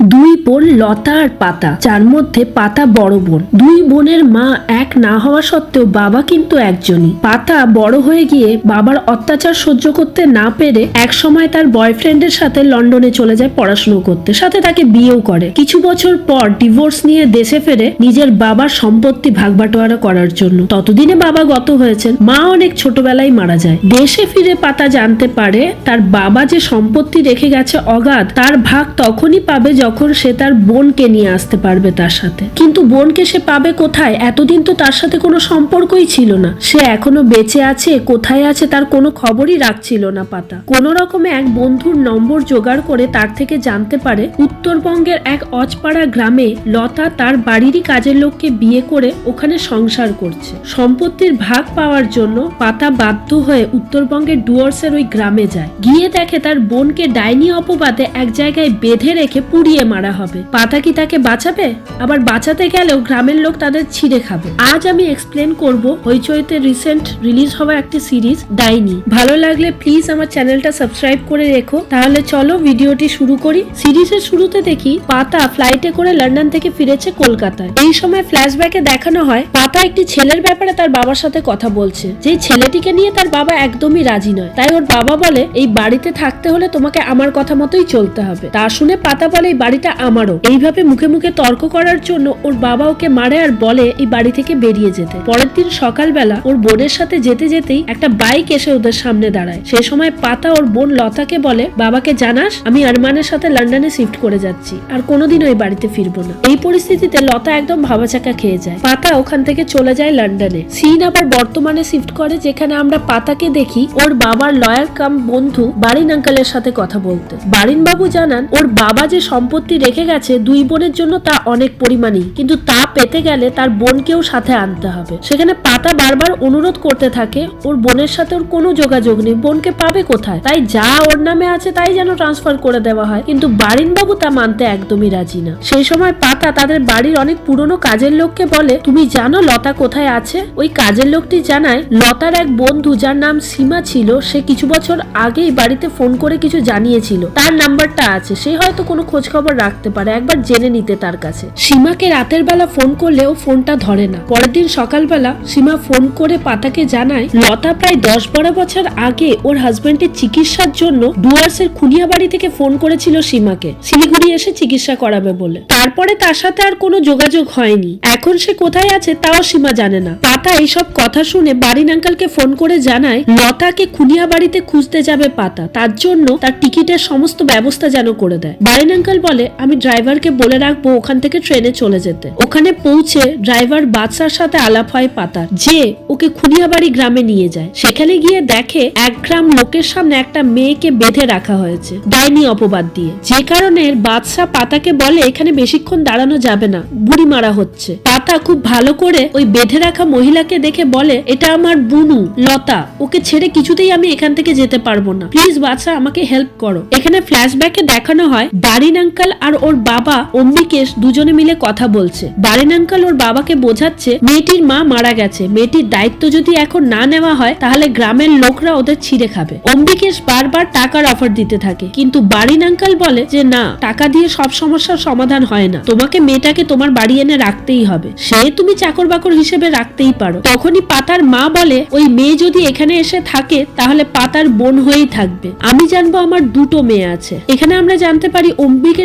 দুই বোন লতা আর পাতা, যার মধ্যে পাতা বড় বোন। দুই বোনের মা এক না হওয়া সত্ত্বেও বাবা কিন্তু একজনই। পাতা বড় হয়ে গিয়ে বাবার অত্যাচার সহ্য করতে না পেরে এক সময় তার বয়ফ্রেন্ডের সাথে লন্ডনে চলে যায় পড়াশুনো করতে। সাথে তাকে বিয়েও করে। কিছু বছর পর ডিভোর্স নিয়ে দেশে ফেরে নিজের বাবার সম্পত্তি ভাগবাটোয়ারা করার জন্য। ততদিনে বাবা গত হয়েছেন। মা অনেক ছোটবেলায় মারা যায়। দেশে ফিরে পাতা জানতে পারে তার বাবা যে সম্পত্তি রেখে গেছে অগাধ, তার ভাগ তখনই পাবে যখন সে তার বোনকে নিয়ে আসতে পারবে তার সাথে। কিন্তু বোনকে সে পাবে কোথায়? এতদিন তো তার সাথে কোনো সম্পর্কই ছিল না। সে এখনও বেঁচে আছে, কোথায় আছে তার কোনো খবরই রাখছিল না পাতা। কোনো রকমে এক বন্ধুর নম্বর জোগাড় করে তার থেকে জানতে পারে, উত্তরবঙ্গের এক অজপাড়া গ্রামে লতা তার বাড়িরই কাজের লোককে বিয়ে করে ওখানে সংসার করছে। সম্পত্তির ভাগ পাওয়ার জন্য পাতা বাধ্য হয়ে উত্তরবঙ্গের ডুয়ার্সের ওই গ্রামে যায়। গিয়ে দেখে তার বোনকে ডাইনি অপবাদে এক জায়গায় বেঁধে রেখে পুড়িয়ে মারা হবে। পাতা কি তাকে বাঁচাবে? আবার বাঁচাতে গেলেও গ্রামের লোক তাদের ছিঁড়ে খাবে। আজ আমি এক্সপ্লেন করব হইচইতে রিসেন্ট রিলিজ হওয়া একটি সিরিজ ডাইনি ভালো লাগলে প্লিজ আমার চ্যানেলটা সাবস্ক্রাইব করে রেখো। তাহলে চলো ভিডিওটি শুরু করি। সিরিজের শুরুতে দেখি, পাতা ফ্লাইটে করে লন্ডন থেকে ফিরেছে কলকাতায়। এই সময় ফ্ল্যাশব্যাকে দেখানো হয়, পাতা একটি ছেলের ব্যাপারে তার বাবার সাথে কথা বলছে। যে ছেলেটিকে নিয়ে তার বাবা একদমই রাজি নয়। তাই ওর বাবা বলে, এই বাড়িতে থাকতে হলে তোমাকে আমার কথা মতোই চলতে হবে। তা শুনে পাতা বলে, এই বাড়িটা আমারও। এইভাবে মুখে মুখে তর্ক করার জন্য ওর বাবা ওকে মারে আর বলে এই বাড়ি থেকে বেরিয়ে যেতে। পরের দিন সকালবেলা ওর বোনের সাথে যেতে যেতেই একটা বাইক এসে ওদের সামনে দাঁড়ায়। সে সময় পাতা ওর বোন লতাকে বলে, বাবাকে জানাস, আমি আরমানের সাথে লন্ডনে শিফট করে যাচ্ছি। আর কোনোদিন ওই বাড়িতে ফিরবো না। এই পরিস্থিতিতে লতা একদম ভাবাচাকা খেয়ে যায়। পাতা ওখান থেকে চলে যায় লন্ডনে। সিন আবার বর্তমানে শিফট করে, যেখানে আমরা পাতাকে দেখি ওর বাবার লয়ার কাম বন্ধু বারিন আঙ্কালের সাথে কথা বলতে। বারিন বাবু জানান, ওর বাবা যে সম্পত্তি রেখে গেছে দুই বোনের জন্য তা অনেক পরিমাণই। কিন্তু তা পেতে গেলে তার বোনকেও সাথে আনতে হবে। সেখানে পাতা বারবার অনুরোধ করতে থাকে, ওর বোনের সাথে ওর কোনো যোগাযোগ নেই, বোনকে পাবে কোথায়? তাই যা ওর নামে আছে তাই যেন ট্রান্সফার করে দেওয়া হয়, কিন্তু বারিন বাবু তা মানতে একদমই রাজি না। সেই সময় পাতা তাদের বাড়ির অনেক পুরনো কাজের লোককে বলে, তুমি জানো লতা কোথায় আছে? ওই কাজের লোকটি জানায়, লতার এক বন্ধু যার নাম সীমা ছিল, সে কিছু বছর আগেই বাড়িতে ফোন করে কিছু জানিয়েছিল। তার নাম্বারটা আছে, সে হয়তো কোনো খোঁজ খবর রাখতে পারে, একবার জেনে নিতে তার কাছে। সীমাকে রাতের বেলা ফোন করলেও ফোনটা ধরে না। পরের দিন সকালবেলা সীমা ফোন করে পাতাকে জানায়, লতা প্রায় দশ বারো বছর আগে ওর হাজবেন্ডের চিকিৎসার জন্য ডুয়ার্সের খুনিয়া বাড়ি থেকে ফোন করেছিল সীমাকে। শিলিগুড়ি এসে চিকিৎসা করাবে বলে। তারপরে তার সাথে আর কোনো যোগাযোগ হয়নি। এখন সে কোথায় আছে তাও সীমা জানে না। পাতা এইসব কথা শুনে বারিন আঙ্কালকে ফোন করে জানায়, লতাকে খুনিয়া বাড়িতে খুঁজতে যাবে পাতা। তার জন্য তার টিকিটের সমস্ত ব্যবস্থা যেন করে দেয়। বারিন আঙ্কাল বলে, আমি ড্রাইভারকে বলে রাখব ওখান থেকে ট্রেনে চলে যেতে। ওখানে পৌঁছে ড্রাইভার বাদশার সাথে আলাপ হয় পাতার, যে ওকে খুনিয়াবাড়ি গ্রামে নিয়ে যায়। সেখানে গিয়ে দেখে এক গ্রাম লোকের সামনে একটা মেয়েকে বেঁধে রাখা হয়েছে, ডাইনি অপবাদ দিয়ে। যে কারণে বাদশাহ পাতাকে বলে, এখানে বেশিক্ষণ দাঁড়ানো যাবে না বুড়ি মারা হচ্ছে। পাতা খুব ভালো করে ওই বেঁধে রাখা মহিলাকে দেখে বলে, এটা আমার বুনু, লতা, ওকে ছেড়ে কিছুতেই আমি এখান থেকে যেতে পারব না। প্লিজ বাদশাহ আমাকে হেল্প করো। এখানে ফ্ল্যাশব্যাকে দেখানো হয় বারিন আঙ্কাল আর ওর বাবা অম্বিকেশ দুজনে মিলে কথা বলছে। বারিন আঙ্কাল ওর বাবাকে বোঝাচ্ছে, মেয়েটির মা মারা গেছে। মেয়েটির দায়িত্ব যদি এখন না নেওয়া হয়, তাহলে গ্রামের লোকরা ওদের ছিঁড়ে খাবে। অম্বিকেশ বারবার টাকার অফার দিতে থাকে। কিন্তু বারিন আঙ্কাল বলে যে, না, টাকা দিয়ে সব সমস্যার সমাধান হয় না। তোমাকে মেয়েটাকে তোমার বাড়ি এনে রাখতেই হবে। সে তুমি চাকর বাকর হিসেবে রাখতেই পারো। তখনই পাতার মা বলে, ওই মেয়ে যদি এখানে এসে থাকে, তাহলে পাতার বোন হয়েই থাকবে। আমি জানব আমার দুটো মেয়ে আছে। এখানে আমরা জানতে পারি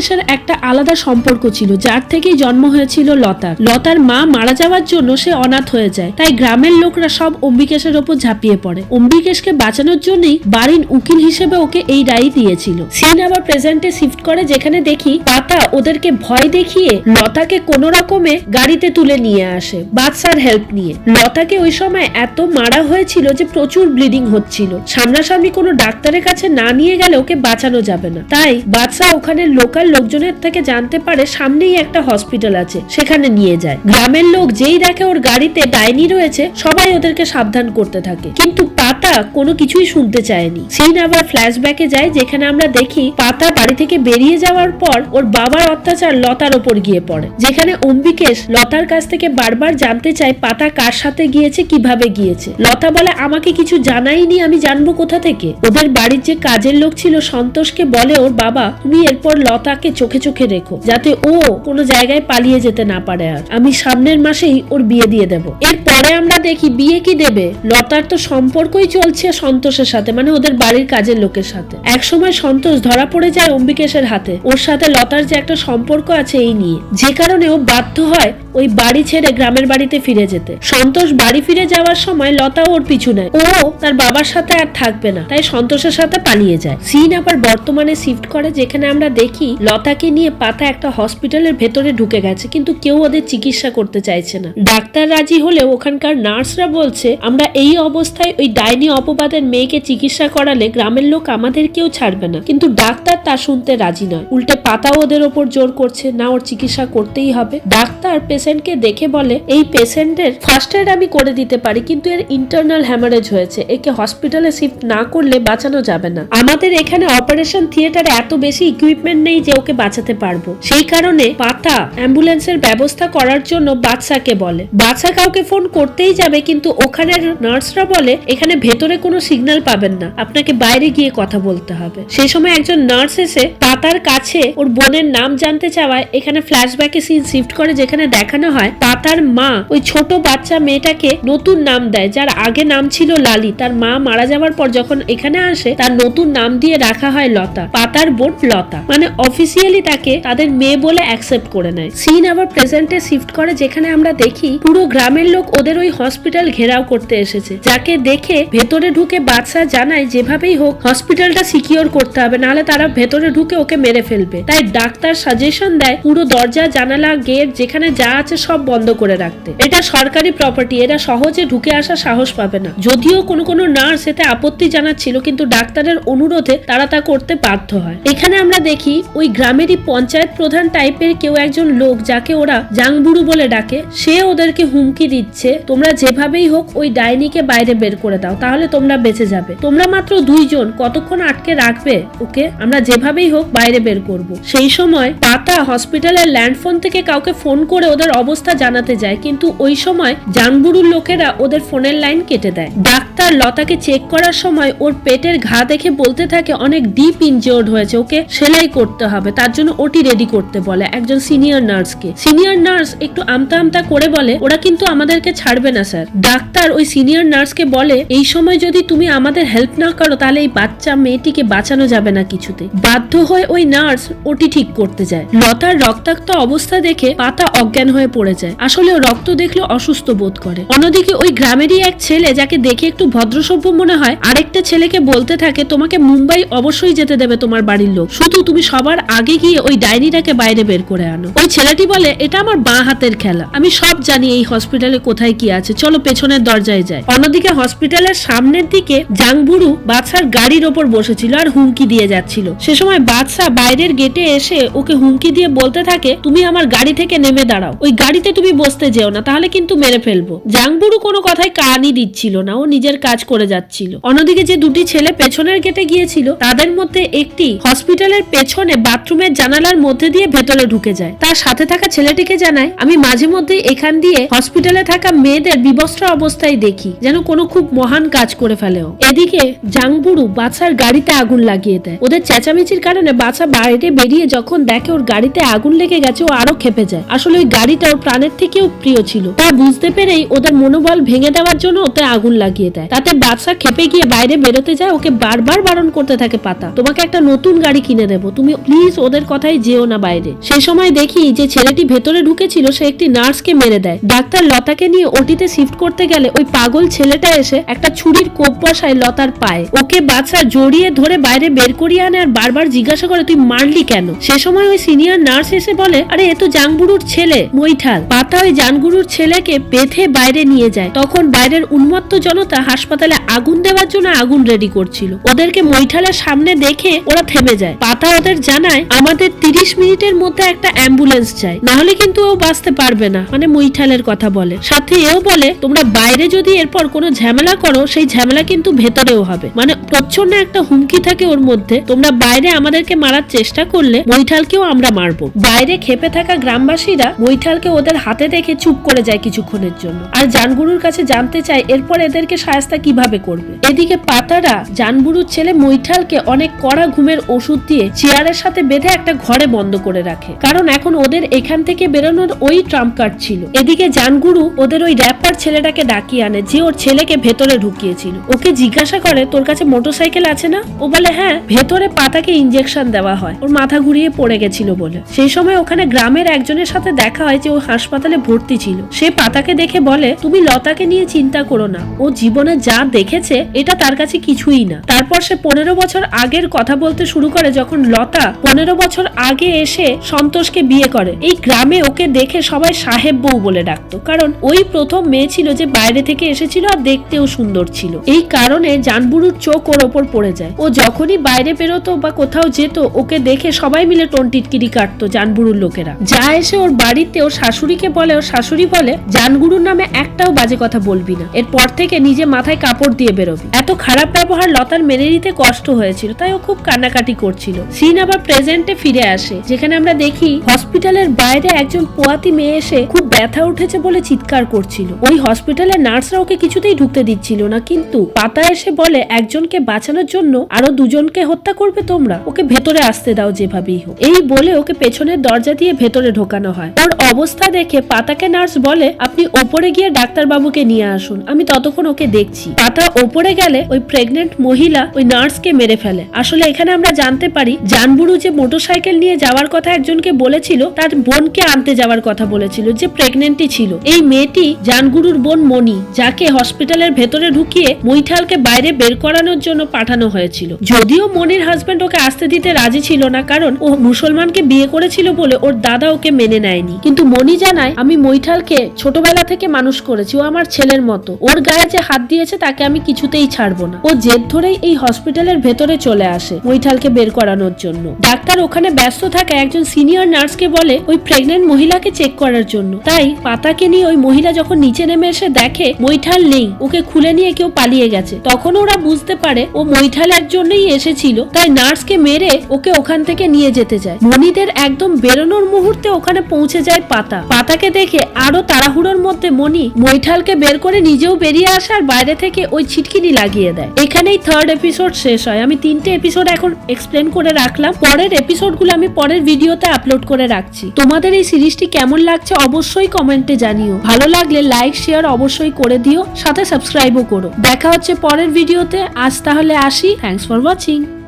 অম্বিকেশের একটা আলাদা সম্পর্ক ছিল, যার থেকেই জন্ম হয়েছিল লতার। লতার মা মারা যাওয়ার জন্য সে অনাথ হয়ে যায়, তাই গ্রামের লোকরা সব অম্বিকেশের ওপর ঝাঁপিয়ে পড়ে। অম্বিকেশকে বাঁচানোর জন্যই বাড়ির উকিল হিসেবে ওকে এই রায় দিয়েছিল। সিন আবার প্রেজেন্টে শিফট করে, যেখানে দেখি পাতা ওদেরকে ভয় দেখিয়ে লতাকে কোনো রকমে গাড়িতে তুলে নিয়ে আসে, বাদশার হেল্প নিয়ে। লতাকে ওই সময় এত মারা হয়েছিল যে প্রচুর ব্লিডিং হচ্ছিল। সামনাসামনি কোনো ডাক্তারের কাছে না নিয়ে গেলে ওকে বাঁচানো যাবে না। তাই বাদশা ওখানে লোকাল লোকজনের থেকে জানতে পারে সামনেই একটা হসপিটাল আছে, সেখানে নিয়ে যায়। গ্রামের লোক যেই দেখে ওর গাড়িতে ডাইনি রয়েছে, সবাই ওদেরকে সাবধান করতে থাকে। কিন্তু পাতা কোনো কিছুই শুনতে চায়নি। সিন আবার ফ্ল্যাশব্যাকে যায়, যেখানে আমরা দেখি পাতা বাড়ি থেকে বেরিয়ে যাওয়ার পর ওর বাবার অত্যাচার লতার ওপর গিয়ে পড়ে। যেখানে অম্বিকেশ লতার কাছ থেকে বারবার জানতে চায় পাতা কার সাথে গিয়েছে, কীভাবে গিয়েছে। লতা বলে, আমাকে কিছু জানাইনি, আমি জানব কোথা থেকে? ওদের বাড়ির যে কাজের লোক ছিল সন্তোষকে বলে, ওর বাবা, তুমি এরপর লতা লতাকে চোখে চোখে রেখো, যাতে ও কোনো জায়গায় পালিয়ে যেতে না পারে আর। আমি সামনের মাসেই ওর বিয়ে দিয়ে দেব। এরপরে আমরা দেখি বিয়ে কি দেবে? লতার তো সম্পর্কই চলছে সন্তোষের সাথে মানে ওদের বাড়ির কাজের লোকের সাথে। একসময় সন্তোষ ধরা পড়ে যায় অম্বিকেশের হাতে। ওর সাথে লতার যে একটা সম্পর্ক আছে এই নিয়ে। যে কারণে ও বাধ্য হয় ওই বাড়ি ছেড়ে গ্রামের বাড়িতে ফিরে যেতে। সন্তোষ বাড়ি ফিরে যাওয়ার সময় লতা ওর পিছু নেয়। ও তার বাবার সাথে আর থাকবে না, তাই সন্তোষের সাথে পালিয়ে যায়। সিন আবার বর্তমানে শিফট করে, যেখানে আমরা দেখি লতাকে নিয়ে পাতা একটা হসপিটালের ভেতরে ঢুকে গেছে, কিন্তু কেউ ওদের চিকিৎসা করতে চাইছে না। ডাক্তার রাজি হলেও ওখানকার নার্সরা বলছে, আমরা এই অবস্থায় ওই ডাইনি অপবাদের মেয়েকে চিকিৎসা করালে গ্রামের লোক আমাদের কেউ ছাড়বে না। কিন্তু ডাক্তার তা শুনতে রাজি নয়। উল্টে পাতাও ওদের ওপর জোর করছে, না, ওর চিকিৎসা করতেই হবে। ডাক্তার পেশেন্টকে দেখে বলে, এই পেশেন্টের ফার্স্ট এড আমি করে দিতে পারি, কিন্তু এর ইন্টারনাল হ্যামারেজ হয়েছে। একে হসপিটালে শিফট না করলে বাঁচানো যাবে না। আমাদের এখানে অপারেশন থিয়েটারে এত বেশি ইকুইপমেন্ট নেই যে ওকে বাঁচাতে পারব। সেই কারণে পাতা অ্যাম্বুলেন্সের ব্যবস্থা করার জন্য বাদশাকে বলে, বাদশা কাউকে ফোন করতেই যাবে, কিন্তু ওখানের নার্সরা বলে, এখানে ভেতরে কোনো সিগন্যাল পাবেন না। আপনাকে বাইরে গিয়ে কথা বলতে হবে। সেই সময় একজন নার্স এসে পাতার কাছে ওর বোনের নাম জানতে চাওয়ায় এখানে ফ্ল্যাশব্যাকে সিন শিফট করে, যেখানে দেখানো হয় পাতার মা, ওই ছোট বাচ্চা মেয়েটাকে নতুন নাম দেয়, যার আগে নাম ছিল লালি। তার মা মারা যাওয়ার পর যখন এখানে আসে, তার নতুন নাম দিয়ে রাখা হয় লতা, পাতার বোন লতা। মানে অফিসিয়ালি তাকে তাদের মেয়ে বলে অ্যাকসেপ্ট করে নেয়। সিন আবার প্রেজেন্টে শিফট করে, যেখানে আমরা দেখি পুরো গ্রামের লোক ওদের ওই হসপিটাল ঘেরাও করতে এসেছে। যাকে দেখে ভেতরে ঢুকে বাদশা জানায়, যেভাবেই হোক হসপিটালটা সিকিওর করতে হবে, নাহলে তারা ভেতরে ঢুকে ওকে মেরে ফেলবে। তাই ডাক্তার সাজেশন দেয়, পুরো দরজা, জানালা, গেট, যেখানে যা আছে সব বন্ধ করে রাখতে। এটা সরকারি প্রপার্টি এরা সহজে ঢুকে আসা সাহস পাবে না। যদিও কোনো কোনো নার্স এতে আপত্তি জানাচ্ছিল, কিন্তু ডাক্তারের অনুরোধে তারা তা করতে বাধ্য হয়। এখানে আমরা দেখি, ওই গ্রামেরই পঞ্চায়েত প্রধান টাইপের কেউ একজন লোক, যাকে ওরা জাংবুড়ু বলে ডাকে। সে ওদেরকে হুমকি দিচ্ছে, তোমরা যেভাবেই হোক ওই ডাইনিকে বাইরে বের করে দাও, তাহলে তোমরা বেঁচে যাবে। তোমরা মাত্র দুইজন, কতক্ষণ আটকে রাখবে ওকে? আমরা যেভাবেই হোক বাইরে বের করব। সেই সময় পাতা হসপিটালের ল্যান্ডফোন থেকে কাউকে ফোন করে ওদের অবস্থা জানাতে যায়, কিন্তু ওই সময় জানবুড়ুর লোকেরা ওদের ফোনের লাইন কেটে দেয়। ডাক্তার লতাকে চেক করার সময় ওর পেটের ঘা দেখে বলতে থাকে, অনেক ডিপ ইনজিওর্ড হয়েছে, ওকে সেলাই করতে হবে। তার জন্য ওটি রেডি করতে বলে একজন সিনিয়র নার্সকে সিনিয়র নার্স একটু আমতা আমতা করে বলে, ওরা কিন্তু আমাদেরকে ছাড়বে না, স্যার। ডাক্তার ওই সিনিয়র নার্সকে বলে, এই সময় যদি তুমি আমাদের হেল্প না করো, তাহলে এই বাচ্চা মেয়েটিকে বাঁচানো যাবে না কিছুতে। বাধ্য হয়ে ওই নার্স ওটি ঠিক করতে যায়। লতার রক্তাক্ত অবস্থা দেখে পাতা অজ্ঞান হয়ে পড়ে যায়। আসলে রক্ত দেখলে অসুস্থ বোধ করে। অন্যদিকে ওই গ্রামেরই এক ছেলে যাকে দেখে একটু ভদ্রসভ্য মনে হয়, আরেকটা ছেলেকে বলতে থাকে, তোমাকে মুম্বাই অবশ্যই যেতে দেবে তোমার বাড়ির লোক। শুধু তুমি সবার আগে গিয়ে ওই ডায়েরিটাকে বাইরে বের করে আনো। ওই ছেলেটি বলে, এটা আমার বাঁ হাতের খেলা। আমি সব জানি এই হসপিটালে কোথায় কি আছে। চলো পেছনের দরজায় যায় অন্যদিকে হসপিটালের সামনের দিকে জাংবুড়ু বাদশার গাড়ির ওপর বসেছিল আর হুমকি দিয়ে যাচ্ছিল। সে সময় বাদশা বাইরের গেটে এসে ওকে হুমকি দিয়ে বলতে থাকে, তুমি আমার গাড়ি থেকে নেমে দাঁড়াও। ওই গাড়িতে তুমি বসতে যেও না, তাহলে কিন্তু মেরে ফেলব। জাংবুড়ু কোনো কথায় কানই দিচ্ছিল না, ও নিজের কাজ করে যাচ্ছিল। অন্যদিকে যে দুটি ছেলে পেছনের গেটে গিয়েছিল, তাদের মধ্যে একটি হসপিটালের পেছনে বাথরুমের জানালার মধ্যে দিয়ে ভেতরে ঢুকে যায়। তার সাথে থাকা ছেলেটিকে জানায়, আমি মাঝে মধ্যে এখান দিয়ে হসপিটালে থাকা মেয়েদের বিবস্ত্র অবস্থায় দেখি, যেন কোনো খুব মহান কাজ করে ফেলেও। এদিকে জাংবুড়ু বাচ্চার গাড়িতে আগুন লাগিয়ে দেয়। ওদের চেঁচামেচির কারণে বাচ্চা বাইরে বেরিয়ে যখন দেখে ওর গাড়িতে আগুন লেগে গেছে, ও আরও খেপে যায়। আসলে ওই ওর প্রাণের থেকেও প্রিয় ছিল। তা বুঝতে পেরেই ওদের মনোবল ভেঙে দেওয়ার জন্য ওতে আগুন লাগিয়ে দেয়। তাতে বাচ্চা খেপে গিয়ে বাইরে বেরোতে যায়, ওকে বারবার বারণ করতে থাকে পাতা। তোমাকে একটা নতুন গাড়ি কিনে দেবো, তুমি প্লিজ ওদের কথাই যেও না বাইরে। সেই সময় দেখি যে ছেলেটি ভেতরে ঢুকেছিল, সে একটি নার্সকে মেরে দেয়। ডাক্তার লতাকে নিয়ে ওটিতে শিফট করতে গেলে ওই পাগল ছেলেটা এসে একটা ছুরির কোপ বসায় লতার পায়ে। ওকে বাদশা জড়িয়ে ধরে বাইরে বের করিয়ে আনে আর বারবার জিজ্ঞাসা করে, তুই মারলি কেন? সে সময় ওই সিনিয়র নার্স এসে বলে, আরে, এ তো জাংবুড়ুর ছেলে। মৈঠাল পাতা ওই জানগুরুর ছেলেকে বেঁধে বাইরে নিয়ে যায়। তখন বাইরের উন্মত্ত জনতা হাসপাতালে আগুন দেওয়ার জন্য আগুন রেডি করছিল। ওদেরকে মৈঠালের সামনে দেখে ওরা থেমে যায়। পাতা ওদের জানায়, আমাদের তিরিশ মিনিটের মধ্যে একটা অ্যাম্বুলেন্স চাই। নাহলে কিন্তু ও বাঁচতে পারবে না। মানে মৈঠালের কথা বলে। সাথে এও বলে, তোমরা বাইরে যদি এরপর কোনো ঝামেলা করো, সেই ঝামেলা কিন্তু ভেতরেও হবে। মানে প্রচ্ছন্ন একটা হুমকি থাকে ওর মধ্যে। তোমরা বাইরে আমাদেরকে মারার চেষ্টা করলে মৈঠালকেও আমরা মারবো। বাইরে খেপে থাকা গ্রামবাসীরা মৈঠাল মৈঠালকে ওদের হাতে দেখে চুপ করে যায় কিছুক্ষণের জন্য। আর জানগুরুর কাছে জানতে চায় এরপর এদেরকে সায়স্তা কীভাবে করবে। এদিকে পাতারা জানবুরুর ছেলে মৈঠালকে অনেক কড়া ঘুমের ওষুধ দিয়ে চেয়ারের সাথে বেঁধে একটা ঘরে বন্ধ করে রাখে। কারণ এখন ওদের এখান থেকে বেরোনোর ওই ট্রাম্প কার্ড ছিল। এদিকে জানগুরু ওদের ওই র্যাপার ছেলেটাকে ডাকিয়ে আনে যে ওর ছেলেকে ভেতরে ঢুকিয়েছিল। ওকে জিজ্ঞাসা করে, তোর কাছে মোটরসাইকেল আছে না? ও বলে হ্যাঁ ভেতরে পাতাকে ইঞ্জেকশন দেওয়া হয়। ওর মাথা ঘুরিয়ে পড়ে গেছিল বলে। সেই সময় ওখানে গ্রামের একজনের সাথে দেখা হয় যে ও হাসপাতালে ভর্তি ছিল। সে পাতাকে দেখে বলে, তুমি লতাকে নিয়ে চিন্তা করো না। ও জীবনে যা দেখেছে, এটা তার কাছে কিছুই না। তারপর সে পনেরো বছর আগের কথা বলতে শুরু করে যখন লতা পনেরো বছর আগে এসে সন্তোষকে বিয়ে করে। এই গ্রামে ওকে দেখে সবাই সাহেব বউ বলে ডাকতো। কারণ ওই প্রথম মেয়ে ছিল যে বাইরে থেকে এসেছিল আর দেখতেও সুন্দর ছিল। এই কারণে জানবুরুর চোখ ওর ওপর পড়ে যায়। ও যখনই বাইরে বেরোতো বা কোথাও যেত, ওকে দেখে সবাই মিলে টোনটিটকিরি কাটতো জানবুরুর লোকেরা। যা এসে ওর বাড়িতে ওর শাশুড়িকে বলে ওর শাশুড়ি বলে, জানগুরুর নামে একটাও বাজে কথা বলবি না। এরপর থেকে নিজে মাথায় কাপড় দিয়ে বেরোবি। এত খারাপ ব্যবহার লতার মেনে নিতে কষ্ট হয়েছিল, তাই ও খুব কান্নাকাটি করছিল। সিন আবার প্রেজেন্টে ফিরে আসে, যেখানে আমরা দেখি হসপিটালের বাইরে একজন পোয়াতি মেয়ে এসে খুব ব্যথা উঠেছে বলে চিৎকার করছিল। ওই হসপিটালের নার্সরা ওকে কিছুতেই ঢুকতে দিচ্ছিল না, কিন্তু পাতা এসে বলে, একজনকে বাঁচানোর জন্য আরও দুজনকে হত্যা করবে তোমরা। ওকে ভেতরে আসতে দাও যেভাবেই হোক। এই বলে ওকে পেছনের দরজা দিয়ে ভেতরে ঢোকানো হয়। ওর অবস্থা দেখে পাতাকে নার্স বলে, আপনি ওপরে গিয়ে ডাক্তার বাবুকে নিয়ে আসুন, আমি ততক্ষণ ওকে দেখছি। পাতা ওপরে গেলে ওই প্রেগনেন্ট মহিলা ওই নার্সকে মেরে ফেলে। আসলে এখানে আমরা জানতে পারি, জানবুরু যে মোটরসাইকেল নিয়ে যাওয়ার কথা একজনকে বলেছিল, তার বোনকে আনতে যাওয়ার কথা বলেছিল, যে প্রেগনেন্টই ছিল। এই মেয়েটি জানগুরুর বোন মনি যাকে হসপিটালের ভেতরে ঢুকিয়ে মৈঠালকে বাইরে বের করানোর জন্য পাঠানো হয়েছিল। যদিও মনির হাজবেন্ড ওকে আসতে দিতে রাজি ছিল না, কারণ ও মুসলমানকে বিয়ে করেছিল বলে ওর দাদা ওকে মেনে নেয়নি। কিন্তু মনি জানায়, আমি মৈঠালকে ছোটবেলা থেকে মানুষ করেছি, ও আমার ছেলের মতো। ওর গায়ে যে হাত দিয়েছে, তাকে আমি কিছুতেই ছাড়বো না। ও জেদ ধরেই এই হসপিটালের ভেতরে চলে আসে মৈঠালকে বের করানোর জন্য। ডাক্তার ওখানে ব্যস্ত থাকে, একজন সিনিয়র নার্সকে বলে, ওই প্রেগনেন্ট মহিলাকে চেক করার জন্য। তাই পাতাকে নিয়ে ওই মহিলা যখন নিচে নেমে এসে দেখে, মৈঠাল নেই, ওকে খুলে নিয়ে কেউ পালিয়ে গেছে। তখন ওরা বুঝতে পারে, ও মৈঠাল একজনেই এসেছিল, তাই নার্সকে মেরে ওকে ওখান থেকে নিয়ে যেতে যায়। মনিদের একদম বেরোনোর মুহূর্তে ওখানে পৌঁছে যায় পাতাকে দেখে আরও তাড়াহুড়োর মধ্যে মনি মৈঠালকে বের করে নিজেও বেরিয়ে আসার বাইরে থেকে ওই ছিটকিনি লাগিয়ে দেয়। এখানেই থার্ড এপিসোড শেষ হয়। আমি তিনটে এপিসোড এখন এক্সপ্লেন করে রাখলাম। পরের এপিসোডগুলো আমি পরের ভিডিওতে আপলোড করে রাখছি। তোমাদের এই সিরিজটি কেমন লাগছে অবশ্যই কমেন্টে জানিও। ভালো লাগলে লাইক শেয়ার অবশ্যই করে দিও। সাথে সাবস্ক্রাইবও করো। দেখা হচ্ছে পরের ভিডিওতে আজ তাহলে আসি। Thanks for watching